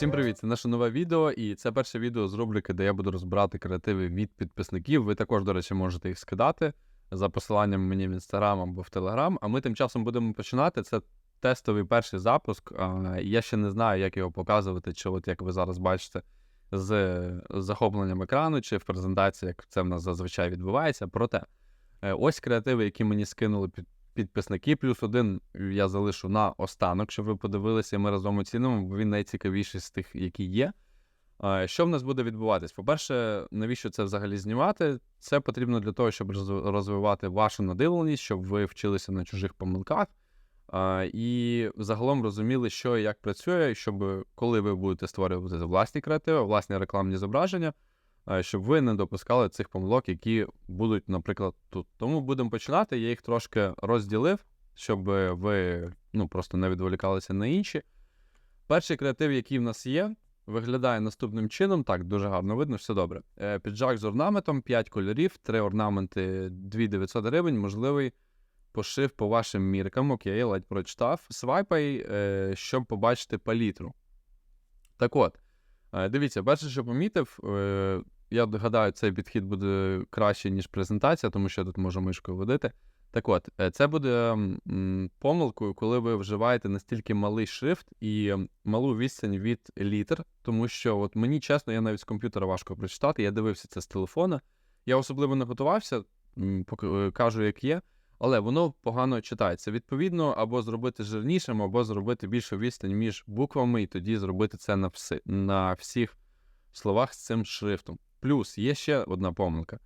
Усім привіт! Це наше нове відео, і це перше відео з рубрики, де я буду розбирати креативи від підписників. Ви також, до речі, можете їх скидати за посиланням мені в інстаграм або в телеграм. А ми тим часом будемо починати. Це тестовий перший запуск. Я ще не знаю, як його показувати, чи от як ви зараз бачите, з захопленням екрану, чи в презентації, як це в нас зазвичай відбувається. Проте е, ось креативи, які мені скинули під підписники, плюс один я залишу на останок, щоб ви подивилися, ми разом оцінимо, бо він найцікавіший з тих, які є. Що в нас буде відбуватись? По-перше, навіщо це взагалі знімати? Це потрібно для того, щоб роз- розвивати вашу надивленість, щоб ви вчилися на чужих помилках. І загалом розуміли, що і як працює, щоб коли ви будете створювати власні креативи, власні рекламні зображення, щоб ви не допускали цих помилок, які будуть, наприклад, тут. Тому будемо починати. Я їх трошки розділив, щоб ви ну, просто не відволікалися на інші. Перший креатив, який в нас є, виглядає наступним чином. Так, дуже гарно видно, все добре. Е, Піджак з орнаментом, 5 кольорів, 3 орнаменти, 2900 гривень, можливий пошив по вашим міркам. Окей, ледь прочитав. Свайпай, е, щоб побачити палітру. Так от, е, дивіться, перше, що помітив, я гадаю, цей підхід буде краще, ніж презентація, тому що я тут можу мишкою водити. Так от, е, це буде помилкою, коли ви вживаєте настільки малий шрифт і малу відстань від літер, тому що от мені чесно, я навіть з комп'ютера важко прочитати. Я дивився це з телефона. Я особливо не готувався, е, кажу, як є, але воно погано читається. Відповідно, або зробити жирнішим, або зробити більшу відстань між буквами, і тоді зробити це на, всі, на всіх словах з цим шрифтом. Плюс є ще одна помилка.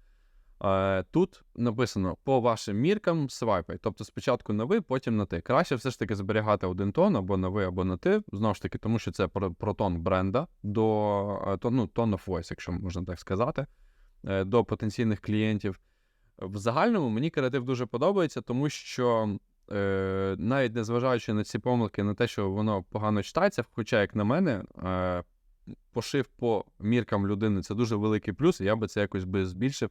Е, Тут написано по вашим міркам свайпай. Тобто спочатку на ви, потім на ти. Краще все ж таки зберігати один тон або на ви, або на ти. Знову ж таки, тому що це про, тон бренда до е, ну, tone of voice, якщо можна так сказати, е, до потенційних клієнтів. В загальному мені креатив дуже подобається, тому що навіть незважаючи на ці помилки, на те, що воно погано читається, хоча, як на мене, пошив по міркам людини це дуже великий плюс, і я би це якось би збільшив,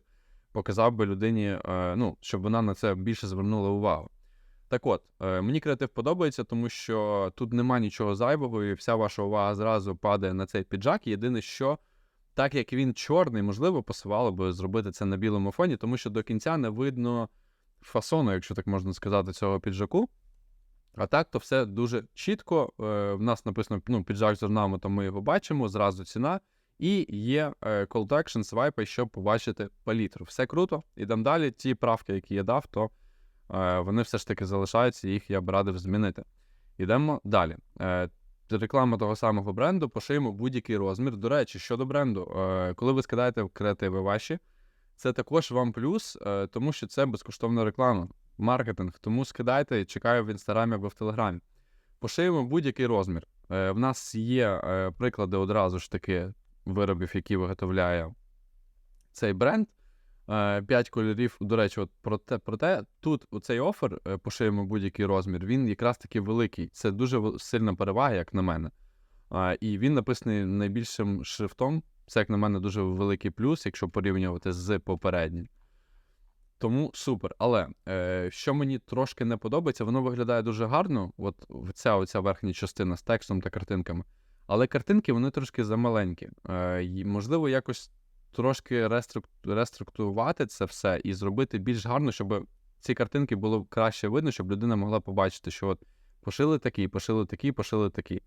показав би людині, е, ну, щоб вона на це більше звернула увагу. Так от, е, мені креатив подобається, тому що тут нема нічого зайвого, і вся ваша увага зразу падає на цей піджак. Єдине, що так як він чорний, можливо, посувало би зробити це на білому фоні, тому що до кінця не видно фасону, якщо так можна сказати, цього піджаку. А так, то все дуже чітко. Е, в нас написано ну, піджак з орнаментом, ми його бачимо, зразу ціна. І є е, call to action, свайпай, щоб побачити палітру. Все круто. Ідемо далі. Ті правки, які я дав, то е, вони все ж таки залишаються, їх я б радив змінити. Ідемо далі. Реклама того самого бренду, пошиємо будь-який розмір. До речі, щодо бренду, коли ви скидаєте креативи ваші, це також вам плюс, тому що це безкоштовна реклама, маркетинг. Тому скидайте чекаю в інстаграмі або в телеграмі. Пошиємо будь-який розмір. Е, в нас є е, приклади одразу ж таки виробів, які виготовляє цей бренд. Е, П'ять кольорів. До речі, от проте, проте тут цей офер е, пошиємо будь-який розмір, він якраз таки великий. Це дуже сильна перевага, як на мене. І він написаний найбільшим шрифтом. Це, як на мене, дуже великий плюс, якщо порівнювати з попереднім. Тому супер. Але е, що мені трошки не подобається, воно виглядає дуже гарно. От ця оця верхня частина з текстом та картинками. Але картинки вони трошки замаленькі. Е, можливо, якось трошки реструктурувати це все і зробити більш гарно, щоб ці картинки було краще видно, щоб людина могла побачити, що от пошили такий, пошили такий, пошили такий.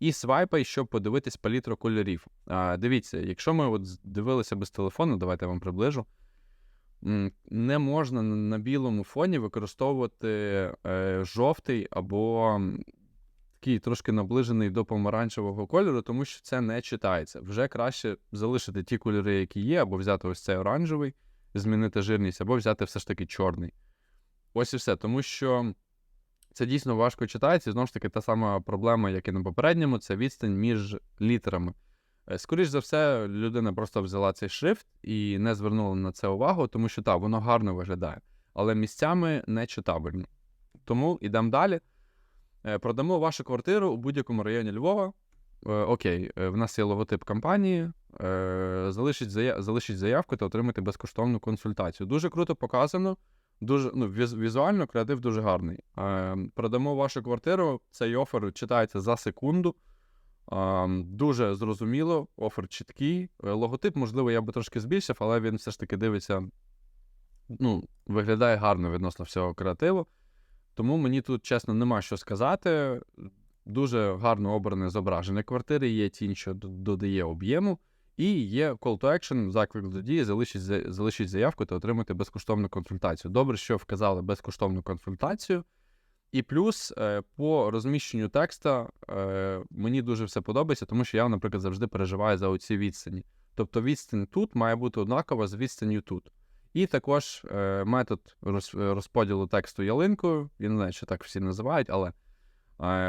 І свайпай, щоб подивитись палітру кольорів. А, дивіться, якщо ми от дивилися без телефону, давайте я вам приближу. Не можна на на білому фоні використовувати е, жовтий або такий трошки наближений до помаранчевого кольору, тому що це не читається. Вже краще залишити ті кольори, які є, або взяти ось цей оранжевий, змінити жирність, або взяти все ж таки чорний. Ось і все. Тому що це дійсно важко читається. І знову ж таки, та сама проблема, як і на попередньому, це відстань між літерами. Е, Скоріш за все, людина просто взяла цей шрифт і не звернула на це увагу, тому що так, воно гарно виглядає, але місцями не читабельно. Тому йдемо далі. Е, Продамо вашу квартиру у будь-якому районі Львова. Е, Окей, в нас є логотип компанії. Залишіть, залишіть заявку та отримайте безкоштовну консультацію. Дуже круто показано. Дуже ну, візуально креатив дуже гарний. Продамо вашу квартиру. Цей офер читається за секунду. Дуже зрозуміло, офер чіткий. Е, Логотип, можливо, я би трошки збільшив, але він все ж таки дивиться, ну, виглядає гарно відносно всього креативу. Тому мені тут, чесно, нема що сказати. Дуже гарно обране зображення квартири, є тінь, що додає об'єму, і є call to action, заклик до дії, залишіть заявку та отримати безкоштовну консультацію. Добре, що вказали безкоштовну консультацію. І плюс е, по розміщенню текста е, мені дуже все подобається, тому що я, наприклад, завжди переживаю за оці відстані. Тобто відстань тут має бути однакова з відстанню тут. І також е, метод розподілу тексту ялинкою. Я не знаю, що так всі називають, але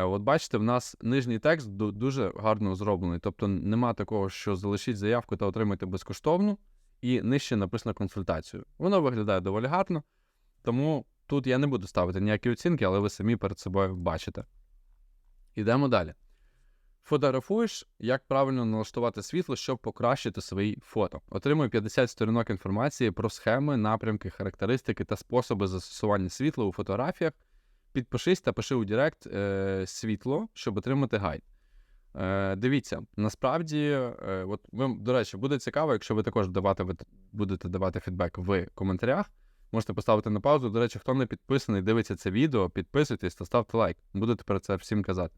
от бачите, в нас нижній текст дуже гарно зроблений. Тобто нема такого, що залишіть заявку та отримайте безкоштовну, і нижче написано консультацію. Воно виглядає доволі гарно, тому тут я не буду ставити ніякі оцінки, але ви самі перед собою бачите. Ідемо далі. Фотографуєш, як правильно налаштувати світло, щоб покращити свої фото. Отримуй 50 сторінок інформації про схеми, напрямки, характеристики та способи застосування світла у фотографіях. Підпишись та пиши у Директ е, світло, щоб отримати гайд. Е, дивіться, насправді, е, от ви, до речі, буде цікаво, якщо ви також давати, ви будете давати фідбек в коментарях. Можете поставити на паузу. До речі, хто не підписаний, дивиться це відео, підписуйтесь та ставте лайк. Будете про це всім казати.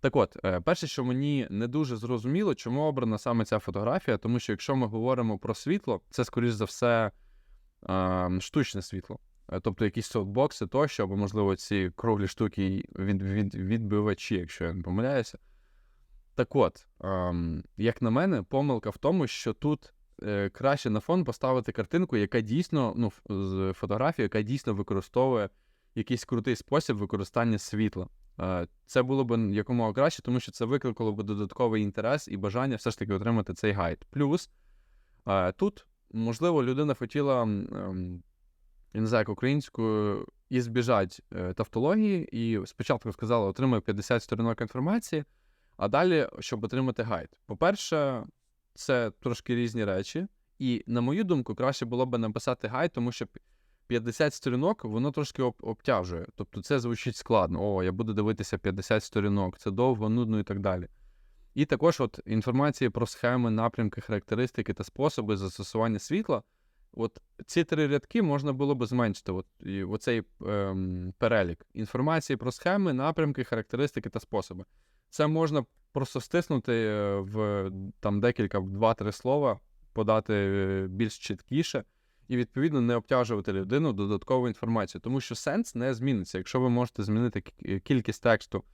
Так от, е, перше, що мені не дуже зрозуміло, чому обрана саме ця фотографія, тому що якщо ми говоримо про світло, це, скоріш за все, е, штучне світло. Е, Тобто якісь софтбокси тощо, або, можливо, ці круглі штуки від, від, відбивачі, якщо я не помиляюся. Так от, ем, як на мене, помилка в тому, що тут краще на фон поставити картинку, яка дійсно, ну, з фотографію, яка дійсно використовує якийсь крутий спосіб використання світла. Е, Це було б якомога краще, тому що це викликало б додатковий інтерес і бажання все ж таки отримати цей гайд. Плюс е, тут, можливо, людина хотіла, ем, я не знаю, як українською, і збіжать е, тавтології, і спочатку сказала, отримай 50 сторінок інформації, а далі, щоб отримати гайд. По-перше, це трошки різні речі, і, на мою думку, краще було б написати гайд, тому що 50 сторінок воно трошки об- обтяжує. Тобто це звучить складно. О, я буду дивитися 50 сторінок, це довго, нудно і так далі. І також от інформації про схеми, напрямки, характеристики та способи застосування світла. От ці три рядки можна було б зменшити. От, і оцей ем, перелік інформації про схеми, напрямки, характеристики та способи. Це можна просто стиснути е, в там декілька, в два-три слова, подати е, більш чіткіше і, відповідно, не обтяжувати людину додатковою інформацією, тому що сенс не зміниться. Якщо ви можете змінити е, кількість тексту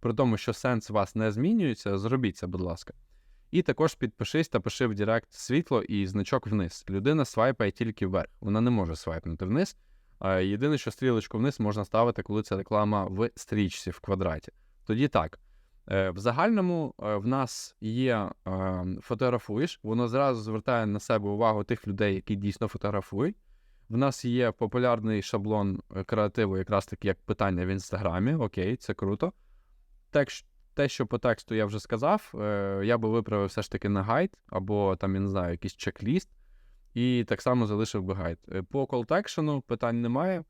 при тому, що сенс у вас не змінюється, зробіть це, будь ласка. І також підпишись та пиши в Директ світло і значок вниз. Людина свайпає тільки вверх, вона не може свайпнути вниз. Єдине, що стрілочку вниз можна ставити, коли це реклама в стрічці в квадраті. Тоді так. Е, В загальному е, в нас є е, фотографуєш, воно зразу звертає на себе увагу тих людей, які дійсно фотографують. В нас є популярний шаблон е, креативу, якраз таки як питання в інстаграмі. Окей, це круто. Те, що по тексту я вже сказав, я би виправив все ж таки на гайд, або там, я не знаю, якийсь чек-ліст, і так само залишив би гайд. По to питань немає.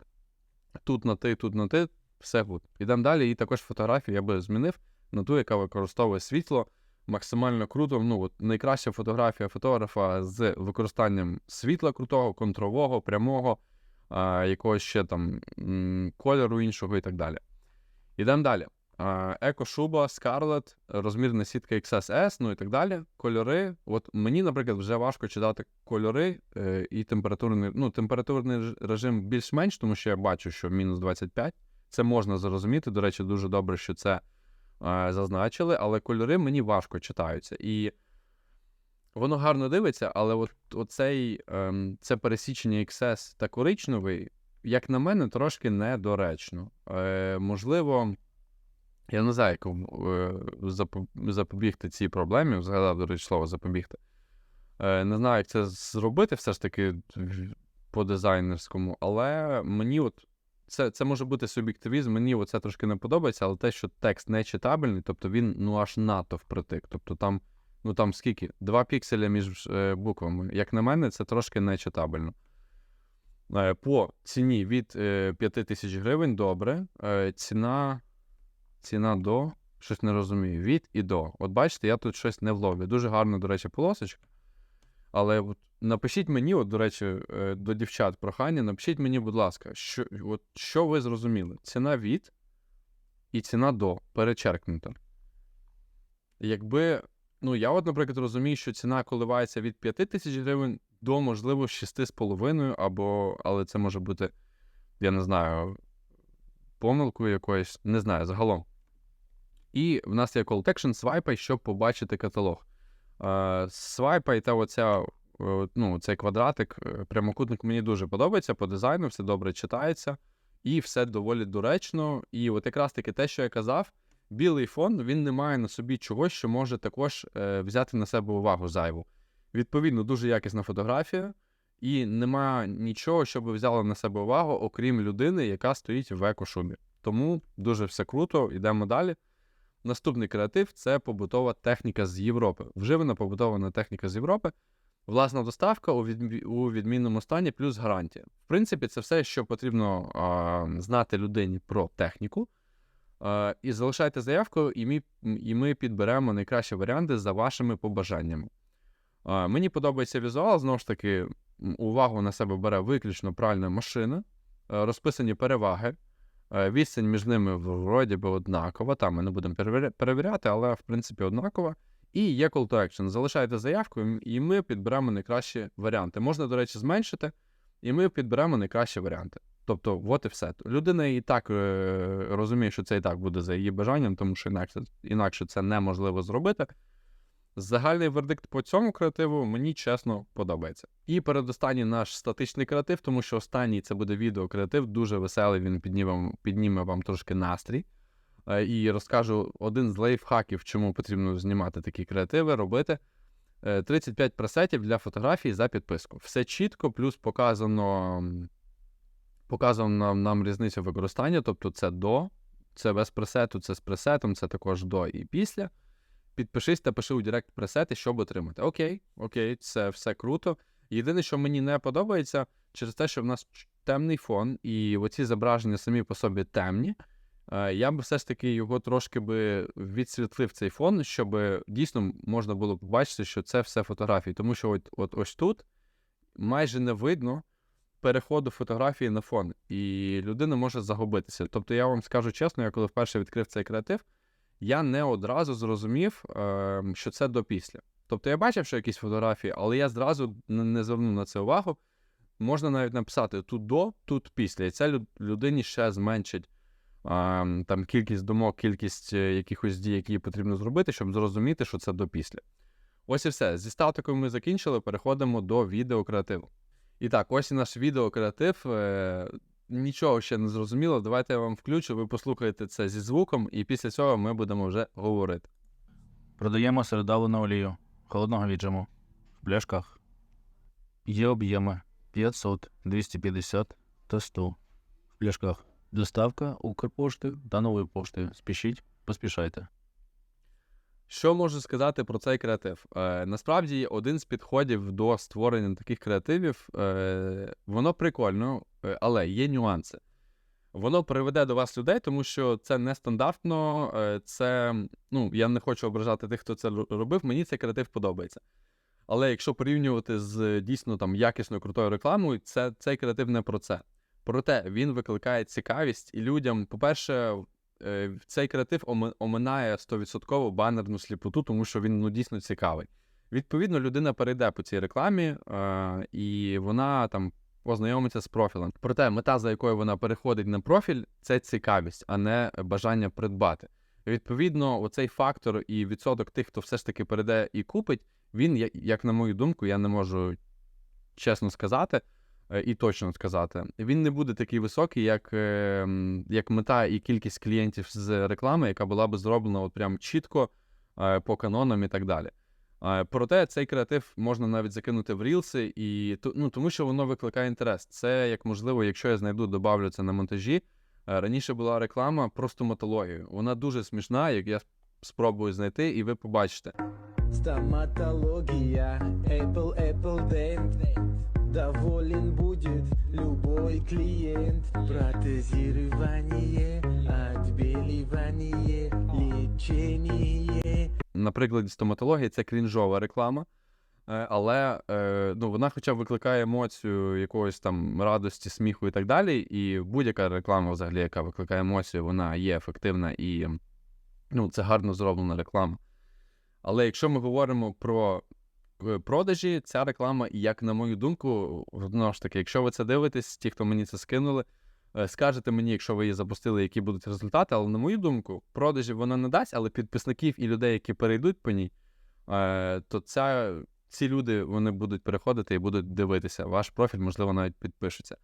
Тут на ти, тут на ти, все гуд. Ідемо далі, і також фотографію я би змінив на ту, яка використовує світло максимально круто. Ну, от найкраща фотографія фотографа з використанням світла крутого, контрового, прямого, а, якогось ще там кольору іншого і так далі. Ідемо далі. А, Еко-шуба, Scarlett, розмірна сітка XSS, ну і так далі. Кольори. От мені, наприклад, вже важко читати кольори е, і температурний, ну, температурний режим більш-менш, тому що я бачу, що мінус 25. Це можна зрозуміти. До речі, дуже добре, що це зазначили, але кольори мені важко читаються. І воно гарно дивиться, але от, оцей, ем, це пересічення XS та коричневий, як на мене, трошки недоречно. Е, можливо, я не знаю, як е, запобігти цій проблемі, згадав, до речі, слово запобігти. Е, не знаю, як це зробити все ж таки по дизайнерському, але мені от це, це може бути суб'єктивізм, мені оце трошки не подобається, але те, що текст не читабельний, тобто він ну аж надто впритик. Тобто там, ну там скільки? Два пікселя між е, буквами. Як на мене, це трошки не читабельно. Е, По ціні від е, 5 тисяч гривень добре. Е, Ціна, ціна до Щось не розумію. Від і до. От бачите, я тут щось не вловлю. Дуже гарно, до речі, полосочка. Але от напишіть мені, от, до речі, е, до дівчат прохання, напишіть мені, будь ласка, що, от, що ви зрозуміли? Ціна від і ціна до перечеркнута. Якби, ну, я, от, наприклад, розумію, що ціна коливається від 5 тисяч гривень до, можливо, 6,5, або, але це може бути, я не знаю, помилкою якоюсь, не знаю, загалом. І в нас є call to action, свайпай, щоб побачити каталог. Е, Свайпайте оця, е, ну, цей квадратик, е, прямокутник мені дуже подобається по дизайну, все добре читається, і все доволі доречно. І от якраз таки те, що я казав, білий фон він не має на собі чогось, що може також взяти на себе увагу зайву. Відповідно, дуже якісна фотографія, і немає нічого, що би взяло на себе увагу, окрім людини, яка стоїть в екошумі. Тому дуже все круто, йдемо далі. Наступний креатив це побутова техніка з Європи. Вживана побутована техніка з Європи. Власна доставка у, відмі... у відмінному стані плюс гарантія. В принципі, це все, що потрібно а, знати людині про техніку. А, і залишайте заявку, і ми, і ми підберемо найкращі варіанти за вашими побажаннями. А, мені подобається візуал, знову ж таки, увагу на себе бере виключно пральна машина, розписані переваги. Е, Відстань між ними вроді би однакова. Там ми не будемо перевіряти, але в принципі однакова. І є call to action. Залишайте заявку, і ми підберемо найкращі варіанти. Можна, до речі, зменшити, і ми підберемо найкращі варіанти. Тобто, от і все. Людина і так е, розуміє, що це і так буде за її бажанням, тому що інакше, інакше це неможливо зробити. Загальний вердикт по цьому креативу мені чесно подобається. І передостанній наш статичний креатив, тому що останній це буде відеокреатив, дуже веселий. Він підніме, підніме вам трошки настрій. Е, І розкажу один з лайфхаків, чому потрібно знімати такі креативи, робити. Е, 35 пресетів для фотографій за підписку. Все чітко, плюс показано, показано нам різницю використання, тобто це до, це без пресету, це з пресетом, це також до і після. Підпишись та пиши у Директ пресети, щоб отримати. Окей, окей, це все круто. Єдине, що мені не подобається, через те, що в нас темний фон, і оці зображення самі по собі темні. е, Я би все ж таки його трошки би відсвітлив цей фон, щоб дійсно можна було побачити, що це все фотографії. Тому що от, от ось тут майже не видно переходу фотографії на фон, і людина може загубитися. Тобто, я вам скажу чесно, я коли вперше відкрив цей креатив, я не одразу зрозумів, е, що це до після. Тобто я бачив, що якісь фотографії, але я зразу не звернув на це увагу. Можна навіть написати тут до, тут після. І це людині ще зменшить е, там, кількість думок, кількість е, якихось дій, які потрібно зробити, щоб зрозуміти, що це до після. Ось і все. Зі статикою ми закінчили, переходимо до відеокреативу. І так, ось і наш відеокреатив. Нічого ще не зрозуміло. Давайте я вам включу, ви послухаєте це зі звуком, і після цього ми будемо вже говорити. Продаємо середавлену олію холодного віджиму в пляшках. Є об'єми 500, 250 та 100 в пляшках. Доставка Укрпошти та нової пошти. Спішіть, поспішайте. Що можу сказати про цей креатив? Е, насправді, один з підходів до створення таких креативів, е, воно прикольно, е, але є нюанси. Воно приведе до вас людей, тому що це нестандартно, е, це, ну, я не хочу ображати тих, хто це робив, мені цей креатив подобається. Але якщо порівнювати з дійсно там якісною крутою рекламою, це, цей креатив не про це. Проте він викликає цікавість і людям, по-перше, цей креатив оминає 100% банерну сліпоту, тому що він ну, дійсно цікавий. Відповідно, людина перейде по цій рекламі, е, і вона там познайомиться з профілем. Проте мета, за якою вона переходить на профіль, це цікавість, а не бажання придбати. Відповідно, оцей фактор і відсоток тих, хто все ж таки перейде і купить, він, як на мою думку, я не можу чесно сказати е, і точно сказати, він не буде такий високий, як, е, як мета і кількість клієнтів з реклами, яка була би зроблена от прям чітко е, по канонам і так далі. Е, Проте цей креатив можна навіть закинути в рілси, і ну, тому що воно викликає інтерес. Це як можливо, якщо я знайду, добавлю це на монтажі. Е, Раніше була реклама про стоматологію. Вона дуже смішна, як я спробую знайти, і ви побачите. Стоматология, Apple, Apple Dent Доволен будет любой клиент Протезирование, отбеливание, на прикладі стоматології це крінжова реклама. Е, Але е, ну, вона хоча б викликає емоцію якогось там радості, сміху і так далі. І будь-яка реклама, взагалі, яка викликає емоцію, вона є ефективна і ну, це гарно зроблена реклама. Але якщо ми говоримо про продажі, ця реклама, як на мою думку, знову ж таки, якщо ви це дивитесь, ті, хто мені це скинули, е, скажете мені, якщо ви її запустили, які будуть результати. Але на мою думку, продажі вона не дасть, але підписників і людей, які перейдуть по ній, е, то ця, ці люди вони будуть переходити і будуть дивитися. Ваш профіль, можливо, навіть підпишуться.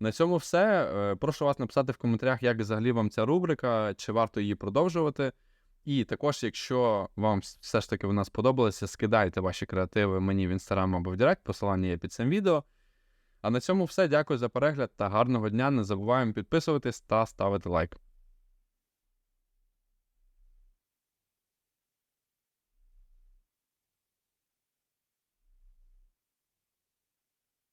На цьому все. Е, Прошу вас написати в коментарях, як взагалі вам ця рубрика, чи варто її продовжувати. І також, якщо вам все ж таки вона сподобалася, скидайте ваші креативи мені в інстаграм або в Директ, посилання є під цим відео. А на цьому все. Дякую за перегляд та гарного дня. Не забуваємо підписуватись та ставити лайк.